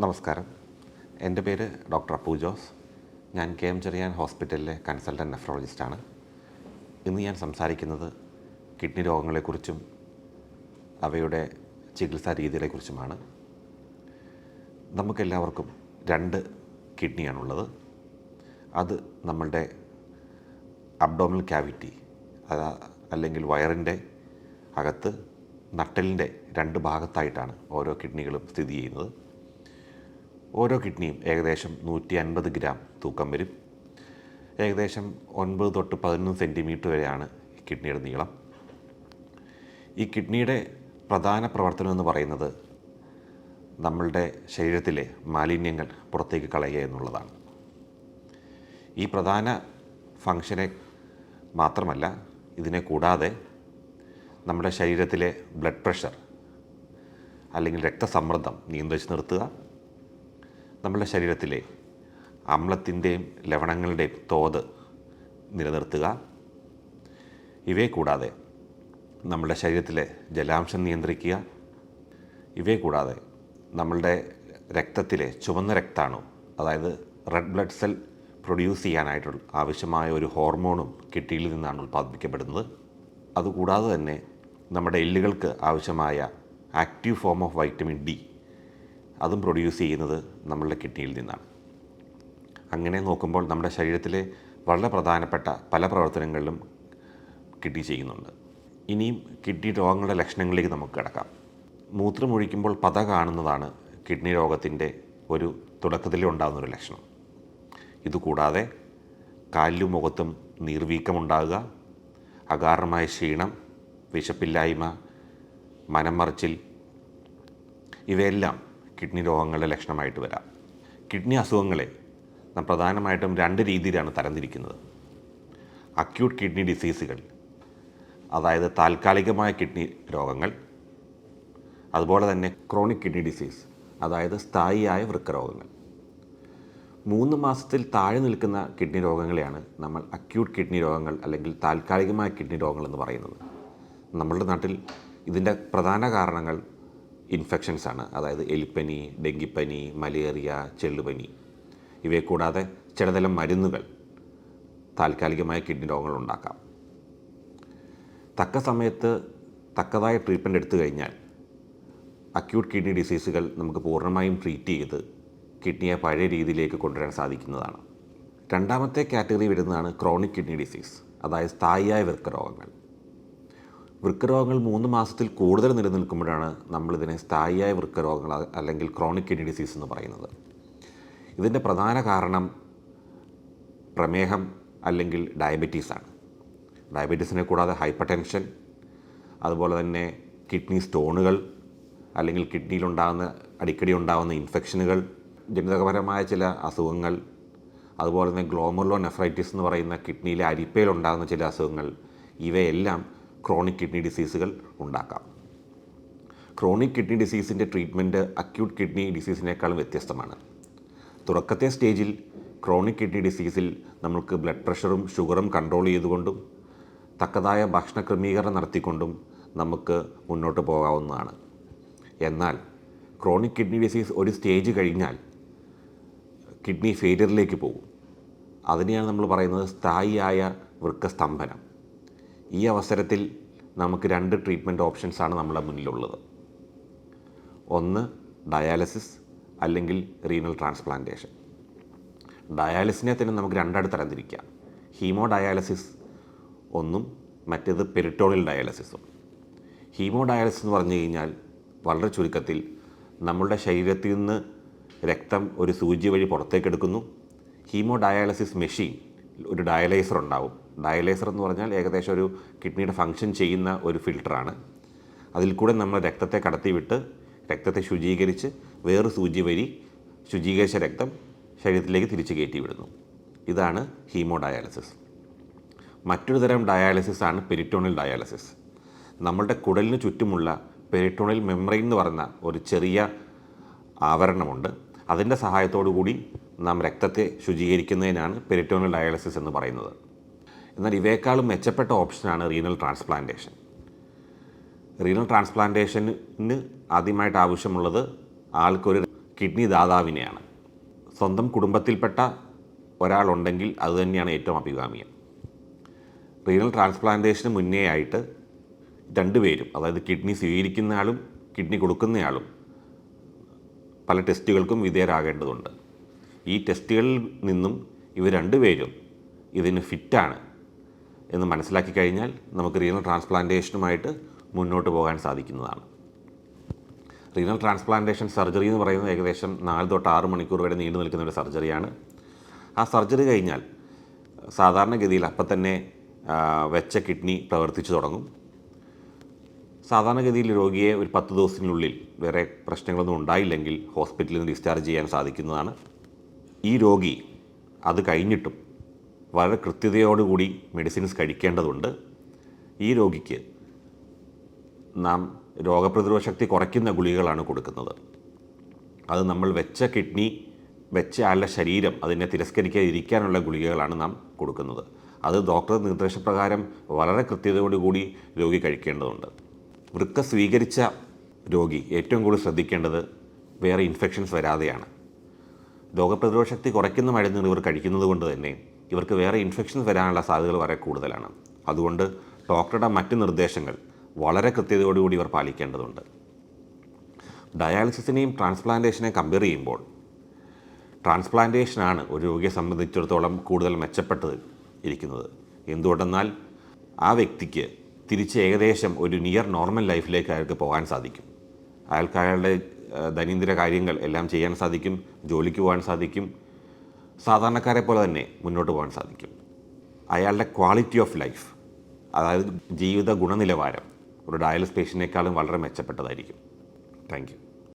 നമസ്കാരം. എന്റെ പേര് ഡോക്ടർ അപ്പു ജോസ്. ഞാൻ കെ എം ചെറിയാൻ ഹോസ്പിറ്റലിലെ കൺസൾട്ടന്റ് നെഫ്രോളജിസ്റ്റാണ്. ഇന്ന് ഞാൻ സംസാരിക്കുന്നത് കിഡ്നി രോഗങ്ങളെക്കുറിച്ചും അവയുടെ ചികിത്സാ രീതികളെക്കുറിച്ചുമാണ്. നമുക്കെല്ലാവർക്കും രണ്ട് കിഡ്നിയാണുള്ളത്. അത് നമ്മളുടെ അബ്ഡോമിനൽ ക്യാവിറ്റി അതാ അല്ലെങ്കിൽ വയറിന്റെ അകത്ത് നട്ടലിന്റെ രണ്ട് ഭാഗത്തായിട്ടാണ് ഓരോ കിഡ്നികളും സ്ഥിതി ചെയ്യുന്നത്. ഓരോ കിഡ്നിയും ഏകദേശം നൂറ്റി അൻപത് ഗ്രാം തൂക്കം വരും. ഏകദേശം ഒൻപത് തൊട്ട് പതിനൊന്ന് സെന്റിമീറ്റർ വരെയാണ് കിഡ്നിയുടെ നീളം. ഈ കിഡ്നിയുടെ പ്രധാന പ്രവർത്തനം എന്ന് പറയുന്നത് നമ്മളുടെ ശരീരത്തിലെ മാലിന്യങ്ങൾ പുറത്തേക്ക് കളയുക എന്നുള്ളതാണ്. ഈ പ്രധാന ഫങ്ഷനെ മാത്രമല്ല ഇതിനെ കൂടാതെ നമ്മുടെ ശരീരത്തിലെ ബ്ലഡ് പ്രഷർ അല്ലെങ്കിൽ രക്തസമ്മർദ്ദം നിയന്ത്രിച്ച് നിർത്തുക നമ്മുടെ ശരീരത്തിലെ അമ്ലത്തിന്റെയും ലവണങ്ങളുടെയും തോത് നിലനിർത്തുക. ഇവയെ കൂടാതെ നമ്മുടെ ശരീരത്തിലെ ജലാംശം നിയന്ത്രിക്കുക. ഇവയെ കൂടാതെ നമ്മളുടെ രക്തത്തിലെ ചുവന്ന രക്താണു അതായത് റെഡ് ബ്ലഡ് സെൽ പ്രൊഡ്യൂസ് ചെയ്യാനായിട്ടുള്ള ആവശ്യമായ ഒരു ഹോർമോണും കിഡ്നിയിൽ നിന്നാണ് ഉൽപ്പാദിപ്പിക്കപ്പെടുന്നത്. അതുകൂടാതെ തന്നെ നമ്മുടെ എല്ലുകൾക്ക് ആവശ്യമായ active form of vitamin D അതും പ്രൊഡ്യൂസ് ചെയ്യുന്നത് നമ്മളുടെ കിഡ്നിയിൽ നിന്നാണ്. അങ്ങനെ നോക്കുമ്പോൾ നമ്മുടെ ശരീരത്തിലെ വളരെ പ്രധാനപ്പെട്ട പല പ്രവർത്തനങ്ങളിലും കിഡ്നി ചെയ്യുന്നുണ്ട്. ഇനിയും കിഡ്നി രോഗങ്ങളുടെ ലക്ഷണങ്ങളിലേക്ക് നമുക്ക് കിടക്കാം. മൂത്രമൊഴിക്കുമ്പോൾ പത കാണുന്നതാണ് കിഡ്നി രോഗത്തിന്റെ ഒരു തുടക്കത്തിൽ ഉണ്ടാകുന്ന ഒരു ലക്ഷണം. ഇതുകൂടാതെ കാലിലും മുഖത്തും നീർവീക്കമുണ്ടാകുക അകാരണമായ ക്ഷീണം വിശപ്പില്ലായ്മ മനം മറിച്ചിൽ ഇവയെല്ലാം കിഡ്നി രോഗങ്ങളുടെ ലക്ഷണമായിട്ട് വരാം. കിഡ്നി അസുഖങ്ങളെ നാം പ്രധാനമായിട്ടും രണ്ട് രീതിയിലാണ് തരംതിരിക്കുന്നത്. അക്യൂട്ട് കിഡ്നി ഡിസീസുകൾ അതായത് താൽക്കാലികമായ കിഡ്നി രോഗങ്ങൾ അതുപോലെ തന്നെ ക്രോണിക് കിഡ്നി ഡിസീസ് അതായത് സ്ഥായിയായ വൃക്കരോഗങ്ങൾ. മൂന്ന് മാസത്തിൽ താഴെ നിൽക്കുന്ന കിഡ്നി രോഗങ്ങളെയാണ് നമ്മൾ അക്യൂട്ട് കിഡ്നി രോഗങ്ങൾ അല്ലെങ്കിൽ താൽക്കാലികമായ കിഡ്നി രോഗങ്ങൾ എന്ന് പറയുന്നത്. നമ്മളുടെ നാട്ടിൽ ഇതിന്റെ പ്രധാന കാരണങ്ങൾ ഇൻഫെക്ഷൻസ് ആണ്. അതായത് എലിപ്പനി ഡെങ്കിപ്പനി മലേറിയ ചെള്ളുപനി. ഇവയെ കൂടാതെ ചിലതരം മരുന്നുകൾ താൽക്കാലികമായ കിഡ്നി രോഗങ്ങൾ ഉണ്ടാക്കാം. തക്ക സമയത്ത് തക്കതായ ട്രീറ്റ്മെന്റ് എടുത്തു കഴിഞ്ഞാൽ അക്യൂട്ട് കിഡ്നി ഡിസീസുകൾ നമുക്ക് പൂർണമായും ട്രീറ്റ് ചെയ്ത് കിഡ്നിയെ പഴയ രീതിയിലേക്ക് കൊണ്ടുവരാൻ സാധിക്കുന്നതാണ്. രണ്ടാമത്തെ കാറ്റഗറി വരുന്നതാണ് ക്രോണിക് കിഡ്നി ഡിസീസ് അതായത് സ്ഥായിയായ വൃക്കരോഗങ്ങൾ വൃക്കരോഗങ്ങൾ മൂന്ന് മാസത്തിൽ കൂടുതൽ നിലനിൽക്കുമ്പോഴാണ് നമ്മളിതിനെ സ്ഥായിയായ വൃക്കരോഗങ്ങൾ അല്ലെങ്കിൽ ക്രോണിക് കിഡ്നി ഡിസീസ് എന്ന് പറയുന്നത്. ഇതിന്റെ പ്രധാന കാരണം പ്രമേഹം അല്ലെങ്കിൽ ഡയബറ്റീസാണ് ഡയബറ്റീസിനെ കൂടാതെ ഹൈപ്പർ ടെൻഷൻ അതുപോലെ തന്നെ കിഡ്നി സ്റ്റോണുകൾ അല്ലെങ്കിൽ കിഡ്നിയിലുണ്ടാകുന്ന അടിക്കടി ഉണ്ടാകുന്ന ഇൻഫെക്ഷനുകൾ ജനിതകപരമായ ചില അസുഖങ്ങൾ അതുപോലെ തന്നെ ഗ്ലോമർലോ നെഫ്രൈറ്റിസ് എന്ന് പറയുന്ന കിഡ്നിയിലെ അരിപ്പയിലുണ്ടാകുന്ന ചില അസുഖങ്ങൾ ഇവയെല്ലാം ക്രോണിക് കിഡ്നി ഡിസീസുകൾ ഉണ്ടാക്കാം. ക്രോണിക് കിഡ്നി ഡിസീസിന്റെ ട്രീറ്റ്മെന്റ് അക്യൂട്ട് കിഡ്നി ഡിസീസിനേക്കാളും വ്യത്യസ്തമാണ്. തുടക്കത്തെ സ്റ്റേജിൽ ക്രോണിക് കിഡ്നി ഡിസീസിൽ നമുക്ക് ബ്ലഡ് പ്രഷറും ഷുഗറും കൺട്രോൾ ചെയ്തുകൊണ്ടും തക്കതായ ഭക്ഷണ ക്രമീകരണം നടത്തിക്കൊണ്ടും നമുക്ക് മുന്നോട്ട് പോകാവുന്നതാണ്. എന്നാൽ ക്രോണിക് കിഡ്നി ഡിസീസ് ഒരു സ്റ്റേജ് കഴിഞ്ഞാൽ കിഡ്നി ഫെയിലിയറിലേക്ക് പോകും. അതിനെയാണ് നമ്മൾ പറയുന്നത് സ്ഥായിയായ വൃക്കസ്തംഭനം. ഈ അവസരത്തിൽ നമുക്ക് രണ്ട് ട്രീറ്റ്മെന്റ് ഓപ്ഷൻസാണ് നമ്മുടെ മുന്നിലുള്ളത്. ഒന്ന് ഡയാലിസിസ് അല്ലെങ്കിൽ റീനൽ ട്രാൻസ്പ്ലാന്റേഷൻ ഡയാലിസിനെ തന്നെ നമുക്ക് രണ്ടായിട്ട് തരംതിരിക്കാം. ഹീമോ ഡയാലിസിസ് ഒന്നും മറ്റേത് പെരിട്ടോണിൽ ഡയാലിസിസും ഹീമോ ഡയാലിസിസ് എന്ന് പറഞ്ഞു കഴിഞ്ഞാൽ വളരെ ചുരുക്കത്തിൽ നമ്മളുടെ ശരീരത്തിൽ നിന്ന് രക്തം ഒരു സൂചി വഴി പുറത്തേക്കെടുക്കുന്നു. ഹീമോ ഡയാലിസിസ് മെഷീൻ ഒരു ഡയാലൈസർ ഉണ്ടാവും. ഡയലൈസർ എന്ന് പറഞ്ഞാൽ ഏകദേശം ഒരു കിഡ്നിയുടെ ഫങ്ഷൻ ചെയ്യുന്ന ഒരു ഫിൽട്ടറാണ് അതിൽ കൂടെ നമ്മൾ രക്തത്തെ കടത്തിവിട്ട് രക്തത്തെ ശുചീകരിച്ച് വേറെ സൂചി വഴി ശുചീകരിച്ച രക്തം ശരീരത്തിലേക്ക് തിരിച്ചു കയറ്റി വിടുന്നു ഇതാണ് ഹീമോ ഡയാലിസിസ് മറ്റൊരു തരം ഡയാലിസിസ് ആണ് പെരിറ്റോണിൽ ഡയാലിസിസ് നമ്മളുടെ കുടലിന് ചുറ്റുമുള്ള പെരിറ്റോണിൽ മെമ്മറി എന്ന് പറയുന്ന ഒരു ചെറിയ ആവരണമുണ്ട്. അതിന്റെ സഹായത്തോടു കൂടി നാം രക്തത്തെ ശുചീകരിക്കുന്നതിനാണ് പെരിറ്റോണിൽ ഡയാലിസിസ് എന്ന് പറയുന്നത്. എന്നാൽ ഇവയേക്കാളും മെച്ചപ്പെട്ട ഓപ്ഷനാണ് റീനൽ ട്രാൻസ്പ്ലാന്റേഷൻ റീനൽ ട്രാൻസ്പ്ലാന്റേഷന് ആദ്യമായിട്ട് ആവശ്യമുള്ളത് ആൾക്കൊരു കിഡ്നി ദാതാവിനെയാണ്. സ്വന്തം കുടുംബത്തിൽപ്പെട്ട ഒരാളുണ്ടെങ്കിൽ അതുതന്നെയാണ് ഏറ്റവും അഭികാമ്യം. റീനൽ ട്രാൻസ്പ്ലാന്റേഷന് മുന്നേ ആയിട്ട് രണ്ടുപേരും അതായത് കിഡ്നി സ്വീകരിക്കുന്നയാളും കിഡ്നി കൊടുക്കുന്നയാളും പല ടെസ്റ്റുകൾക്കും വിധേയരാകേണ്ടതുണ്ട്. ഈ ടെസ്റ്റുകളിൽ നിന്നും ഇവർ രണ്ടുപേരും ഇതിന് ഫിറ്റാണ് എന്ന് മനസ്സിലാക്കി കഴിഞ്ഞാൽ നമുക്ക് റീനൽ ട്രാൻസ്പ്ലാന്റേഷനുമായിട്ട് മുന്നോട്ട് പോകാൻ സാധിക്കുന്നതാണ്. റീനൽ ട്രാൻസ്പ്ലാന്റേഷൻ സർജറി എന്ന് പറയുന്നത് ഏകദേശം നാല് തൊട്ട് ആറ് മണിക്കൂർ വരെ നീണ്ടു നിൽക്കുന്ന ഒരു സർജറിയാണ് ആ സർജറി കഴിഞ്ഞാൽ സാധാരണഗതിയിൽ അപ്പം തന്നെ വെച്ച കിഡ്നി പ്രവർത്തിച്ചു തുടങ്ങും. സാധാരണഗതിയിൽ രോഗിയെ ഒരു പത്ത് ദിവസത്തിനുള്ളിൽ വേറെ പ്രശ്നങ്ങളൊന്നും ഉണ്ടായില്ലെങ്കിൽ ഹോസ്പിറ്റലിൽ നിന്ന് ഡിസ്ചാർജ് ചെയ്യാൻ സാധിക്കുന്നതാണ്. ഈ രോഗി അത് കഴിഞ്ഞിട്ടും വളരെ കൃത്യതയോടുകൂടി മെഡിസിൻസ് കഴിക്കേണ്ടതുണ്ട്. ഈ രോഗിക്ക് നാം രോഗപ്രതിരോധ ശക്തി കുറയ്ക്കുന്ന ഗുളികകളാണ് കൊടുക്കുന്നത്. അത് നമ്മൾ വെച്ച കിഡ്നി വെച്ച ആളുടെ ശരീരം അതിനെ തിരസ്കരിക്കാതിരിക്കാനുള്ള ഗുളികകളാണ് നാം കൊടുക്കുന്നത്. അത് ഡോക്ടർ നിർദ്ദേശപ്രകാരം വളരെ കൃത്യതയോടുകൂടി രോഗി കഴിക്കേണ്ടതുണ്ട്. വൃക്ക സ്വീകരിച്ച രോഗി ഏറ്റവും കൂടുതൽ ശ്രദ്ധിക്കേണ്ടത് വേറെ ഇൻഫെക്ഷൻസ് വരാതെയാണ്. രോഗപ്രതിരോധ ശക്തി കുറയ്ക്കുന്ന മരുന്നുകൾ ഇവർ കഴിക്കുന്നത് കൊണ്ട് തന്നെ ഇവർക്ക് വേറെ ഇൻഫെക്ഷൻസ് വരാനുള്ള സാധ്യതകൾ വളരെ കൂടുതലാണ്. അതുകൊണ്ട് ഡോക്ടറുടെ മറ്റ് നിർദ്ദേശങ്ങൾ വളരെ കൃത്യതയോടുകൂടി ഇവർ പാലിക്കേണ്ടതുണ്ട്. ഡയാലിസിസിനെയും ട്രാൻസ്പ്ലാന്റേഷനെയും കമ്പയർ ചെയ്യുമ്പോൾ ട്രാൻസ്പ്ലാന്റേഷനാണ് ഒരു രോഗിയെ സംബന്ധിച്ചിടത്തോളം കൂടുതൽ മെച്ചപ്പെട്ടത് ഇരിക്കുന്നത്. എന്തുകൊണ്ടെന്നാൽ ആ വ്യക്തിക്ക് തിരിച്ച് ഏകദേശം ഒരു നിയർ നോർമൽ ലൈഫിലേക്ക് അയാൾക്ക് പോകാൻ സാധിക്കും. അയാൾക്ക് അയാളുടെ ദൈനംദിന കാര്യങ്ങൾ എല്ലാം ചെയ്യാൻ സാധിക്കും ജോലിക്ക് പോകാൻ സാധിക്കും സാധാരണക്കാരെ പോലെ തന്നെ മുന്നോട്ട് പോകാൻ സാധിക്കും. അയാളുടെ ക്വാളിറ്റി ഓഫ് ലൈഫ് അതായത് ജീവിത ഗുണനിലവാരം ഒരു ഡയാലിസ് പേഷ്യനേക്കാളും വളരെ മെച്ചപ്പെട്ടതായിരിക്കും. Thank you